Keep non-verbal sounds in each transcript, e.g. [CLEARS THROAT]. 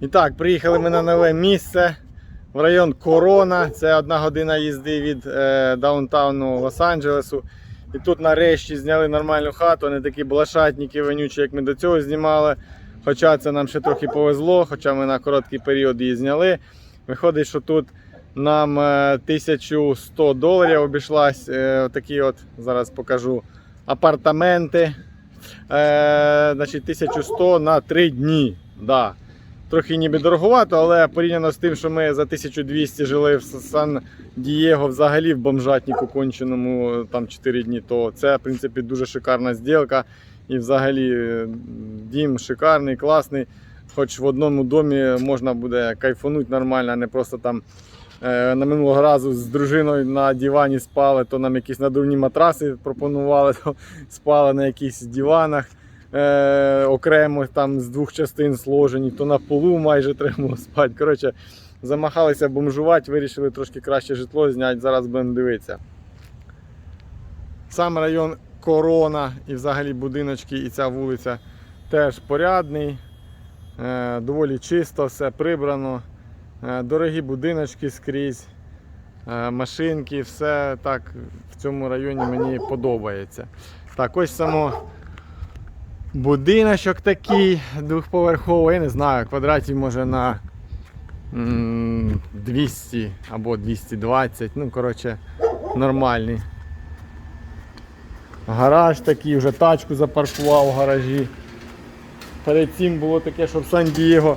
І так, приїхали ми на нове місце в район Корона. Це одна година їзди від е, даунтауну Лос-Анджелесу. І тут нарешті зняли нормальну хату, не такі блашатники вонючі, як ми до цього знімали. Хоча це нам ще трохи повезло, хоча ми на короткий період її зняли. Виходить, що тут нам е, 1100 доларів обійшлась. Е, такі от зараз покажу апартаменти. Е, значить, 1100 на 3 дні. Да. Трохи ніби дороговато, але порівняно з тим, що ми за 1200 жили в Сан Дієго взагалі в бомжатнику конченому там 4 дні, то це в принципі дуже шикарна зділка. І взагалі е, дім шикарний, класний. Хоч в одному домі можна буде кайфанути нормально, а не просто там е, на минулого разу з дружиною на дивані спали, то нам якісь надувні матраси пропонували, [LAUGHS] то спали на якихось диванах е, окремо там з двох частин сложені, то на полу майже треба спати. Коротше, замахалися бомжувати, вирішили трошки краще житло зняти. Зараз будемо дивитися. Сам район Корона і взагалі будиночки, і ця вулиця теж порядний, е, доволі чисто, все прибрано. Е, Дорогі будиночки скрізь, е, машинки, все так в цьому районі мені подобається. Так, ось само будиночок такий двохповерховий, я не знаю, квадратів може на 200 або 220, ну коротше, нормальний. Гараж такий, вже тачку запаркував в гаражі. Перед цим було таке, що в Сан-Дієго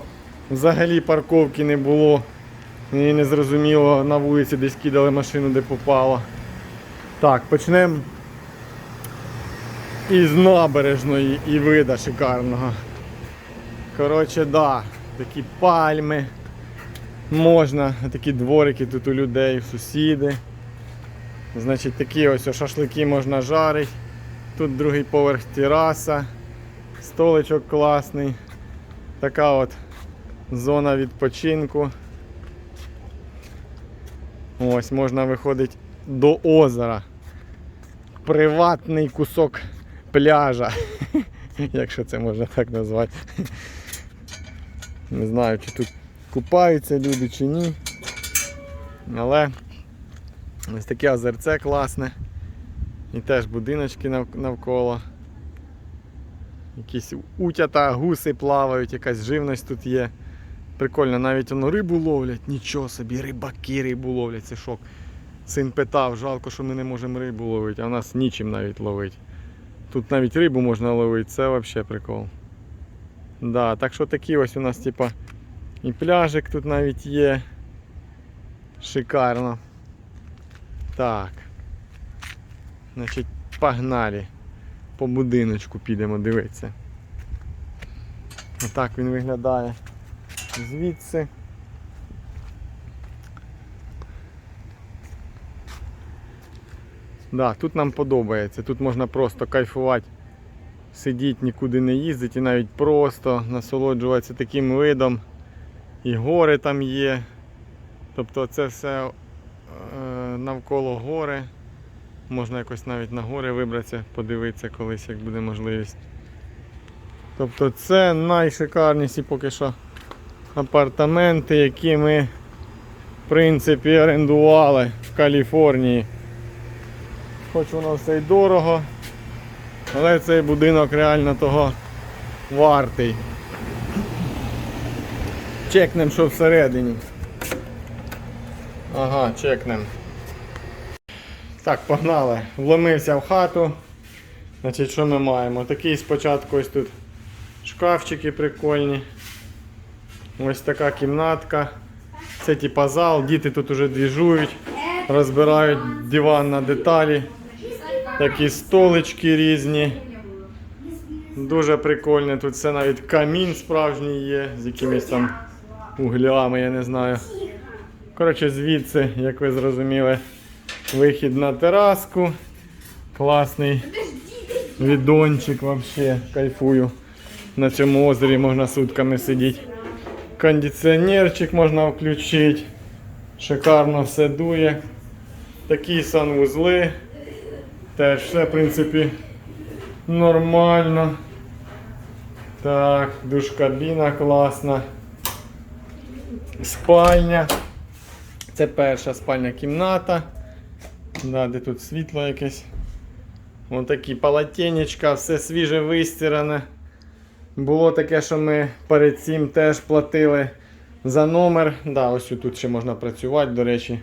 взагалі парковки не було. І не зрозуміло, на вулиці десь кидали машину, де попало. Так, почнемо із набережної і вида шикарного. Коротше, да, такі пальми. Можна, такі дворики тут у людей, сусіди. Значить, такі ось шашлики можна жарити. Тут другий поверх тераса, столичок класний. Така от зона відпочинку. Ось можна виходить до озера. Приватний кусок пляжа. Якщо це можна так назвати. Не знаю, чи тут купаються люди чи ні. Але ось таке озерце класне. І теж будиночки навколо. Якісь утята, гуси плавають, якась живність тут є. Прикольно, навіть воно рибу ловлять, нічого собі, рибаки рибу ловлять, це шок. Син питав, жалко, що ми не можемо рибу ловити, а в нас нічим навіть ловить. Тут навіть рибу можна ловити, це взагалі прикол. Да, так що такі ось у нас типа і пляжик тут навіть є. Шикарно. Так. Значить, погнали. По будиночку підемо дивитися. Отак він виглядає звідси. Да, тут нам подобається. Тут можна просто кайфувати, сидіти, нікуди не їздити і навіть просто насолоджуватися таким видом. І гори там є. Тобто це все е, навколо гори. Можна якось навіть на гори вибратися, подивитися колись, як буде можливість. Тобто це найшикарніші поки що апартаменти, які ми в принципі орендували в Каліфорнії. Хоч воно все й дорого, але цей будинок реально того вартий. Чекнем, що всередині. Ага, чекнем. Так, погнали. Вломився в хату. Значить, що ми маємо? Такий спочатку ось тут шкафчики прикольні. Ось така кімнатка. Це типа зал, діти тут уже двіжують, розбирають диван на деталі. Такі столички різні. Дуже прикольне. Тут все навіть камін справжній є, з якимись там углями, я не знаю. Коротше, звідси, як ви зрозуміли, вихід на тераску. Класний відончик вообще. Кайфую. На цьому озері можна сутками сидіти. Кондиціонерчик можна включити. Шикарно все дує. Такі санвузли. Теж все, в принципі, нормально. Так, душ-кабіна класна. спальня. Це перша спальня кімната. Да, де тут світло якесь. Ось такі полотенечка, все свіже вистиране. Було таке, що ми перед цим теж платили за номер. Да, ось тут ще можна працювати, до речі.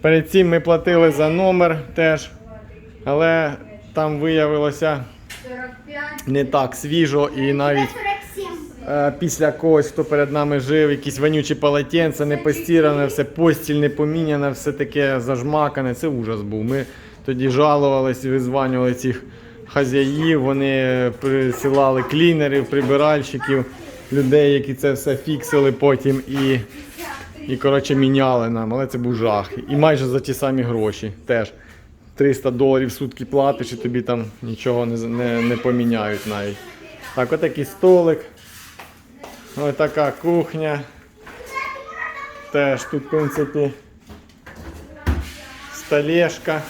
Перед цим ми платили за номер теж. Але там виявилося не так свіжо і навіть 47. е, після когось, хто перед нами жив, якісь вонючі полотенця, не постіране, все постіль не поміняне, все таке зажмакане. Це ужас був. Ми тоді жалувались, визванювали цих хазяїв, вони присилали клінерів, прибиральщиків, людей, які це все фіксили потім і, і коротше, міняли нам. Але це був жах. І майже за ті самі гроші теж. 300 доларів в сутки платиш і тобі там нічого не, не, не поміняють навіть. Так, отакий столик. Ось така кухня. Теж тут, в принципі, столешка,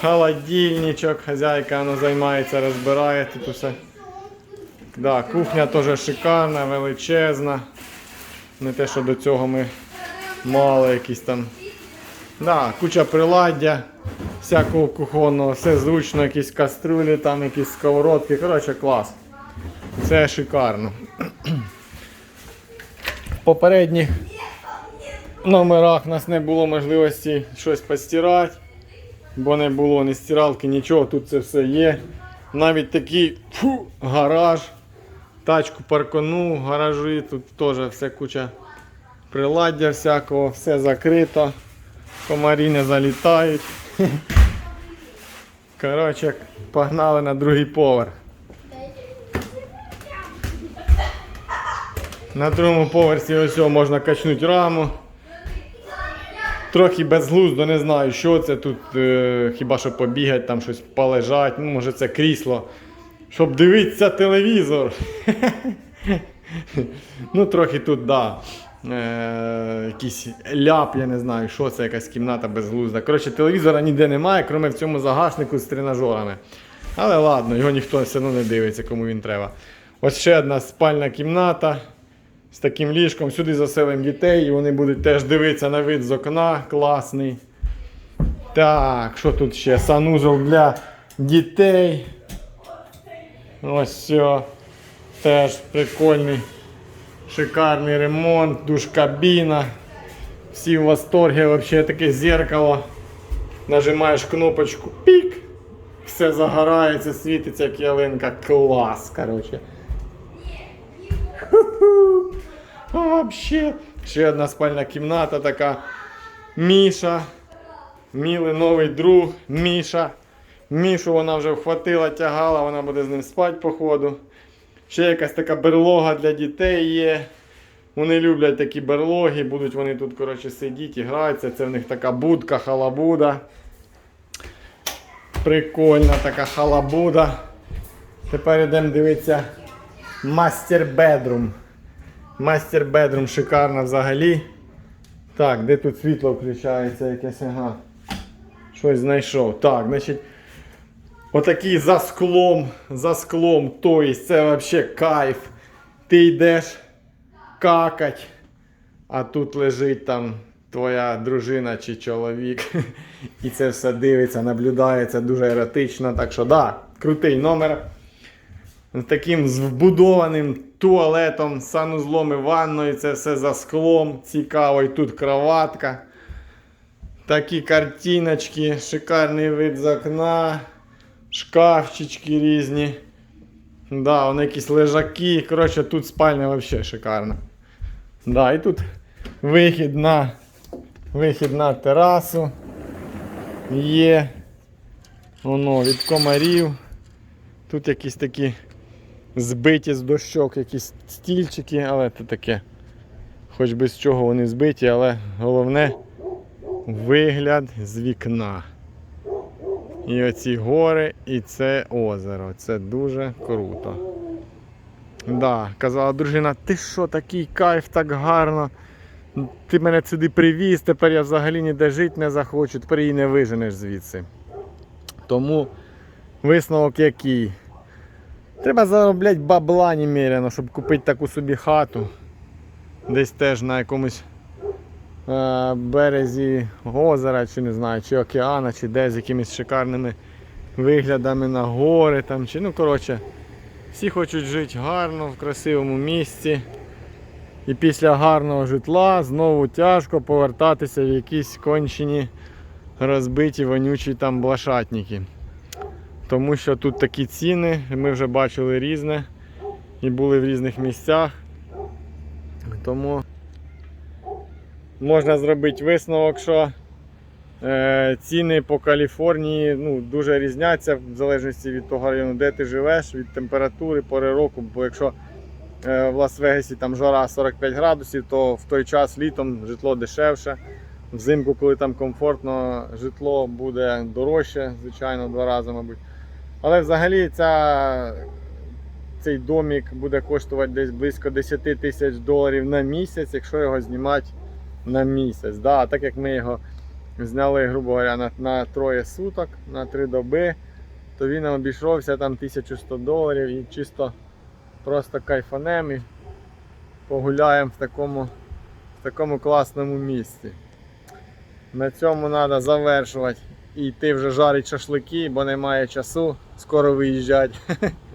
холодильничок. Хазяйка воно займається, розбирає тут усе. Да, кухня теж шикарна, величезна. Не те, що до цього ми мали якісь там. Да, куча приладдя, всякого кухонного, все зручно, якісь каструлі, там якісь сковородки. Коротше, клас. Це шикарно. В [CLEARS THROAT] попередніх номерах у нас не було можливості щось постирати, бо не було ні стиралки, нічого, тут це все є. Навіть такий фу, гараж, тачку паркану, гаражі, тут теж вся куча приладдя всякого, все закрито, комарі не залітають. [LAUGHS] Коротше, погнали на другий поверх. На другому поверсі ось можна качнути раму. Трохи безглуздо, не знаю, що це тут. Е, хіба що побігати, там щось полежать. Ну, може це крісло. Щоб дивитися телевізор. [LAUGHS] ну, трохи тут, да. Е, якийсь ляп, я не знаю, що це, якась кімната безглузда. Коротше, телевізора ніде немає, крім в цьому загашнику з тренажерами. Але ладно, його ніхто все одно не дивиться, кому він треба. Ось ще одна спальна кімната з таким ліжком. Сюди заселимо дітей, і вони будуть теж дивитися на вид з окна. Класний. Так, що тут ще? Санузел для дітей. Ось все. Теж прикольний. Шикарний ремонт, душ кабіна. Всі в восторгі, взагалі таке зеркало. Нажимаєш кнопочку пік. Все загорається, світиться як ялинка. Клас. Ху-ху. Вообще. Ще одна спальна кімната така. Міша. Мілий новий друг. Міша. Мішу вона вже вхватила, тягала, вона буде з ним спати, походу. Ще якась така берлога для дітей є. Вони люблять такі берлоги, будуть вони тут коротше, сидіти і гратися. Це в них така будка, халабуда. Прикольна така халабуда. Тепер йдемо дивитися мастер бедрум. Мастер бедрум шикарна взагалі. Так, де тут світло включається якесь? Ага. Щось знайшов. Так, значить. Отакий за склом, за склом, тобто це взагалі кайф. Ти йдеш какать, а тут лежить там твоя дружина чи чоловік. І це все дивиться, наблюдається дуже еротично. Так що, да, крутий номер. З таким з вбудованим туалетом, санузлом і ванною, це все за склом. Цікаво, і тут кроватка. Такі картиночки, шикарний вид з окна, шкафчики різні. Да, вони якісь лежаки. Коротше, тут спальня взагалі шикарна. Да, і тут вихід на, вихід на терасу. Є. Воно від комарів. Тут якісь такі збиті з дощок, якісь стільчики, але це таке. Хоч би з чого вони збиті, але головне вигляд з вікна. І оці гори, і це озеро. Це дуже круто. Да, казала дружина, ти що, такий кайф, так гарно. Ти мене сюди привіз, тепер я взагалі ніде жити не захочу, тепер її не виженеш звідси. Тому висновок який. Треба заробляти бабла немерено, щоб купити таку собі хату. десь теж на якомусь березі озера, чи не знаю, чи океана, чи де з якимись шикарними виглядами на гори там, чи ну коротше. Всі хочуть жити гарно, в красивому місці. І після гарного житла знову тяжко повертатися в якісь кончені розбиті вонючі там блашатники. Тому що тут такі ціни, ми вже бачили різне і були в різних місцях. Тому можна зробити висновок, що е, ціни по Каліфорнії ну, дуже різняться в залежності від того району, де ти живеш, від температури, пори року. Бо якщо е, в Лас-Вегасі там жара 45 градусів, то в той час літом житло дешевше. Взимку, коли там комфортно, житло буде дорожче, звичайно, два рази, мабуть. Але взагалі ця, цей домик буде коштувати десь близько 10 тисяч доларів на місяць, якщо його знімати на місяць. Да, так як ми його зняли, грубо говоря, на, на троє суток, на три доби, то він нам обійшовся там 1100 доларів і чисто просто кайфанем і погуляємо в такому, в такому класному місці. На цьому треба завершувати і йти вже жарити шашлики, бо немає часу, скоро виїжджати. [LAUGHS]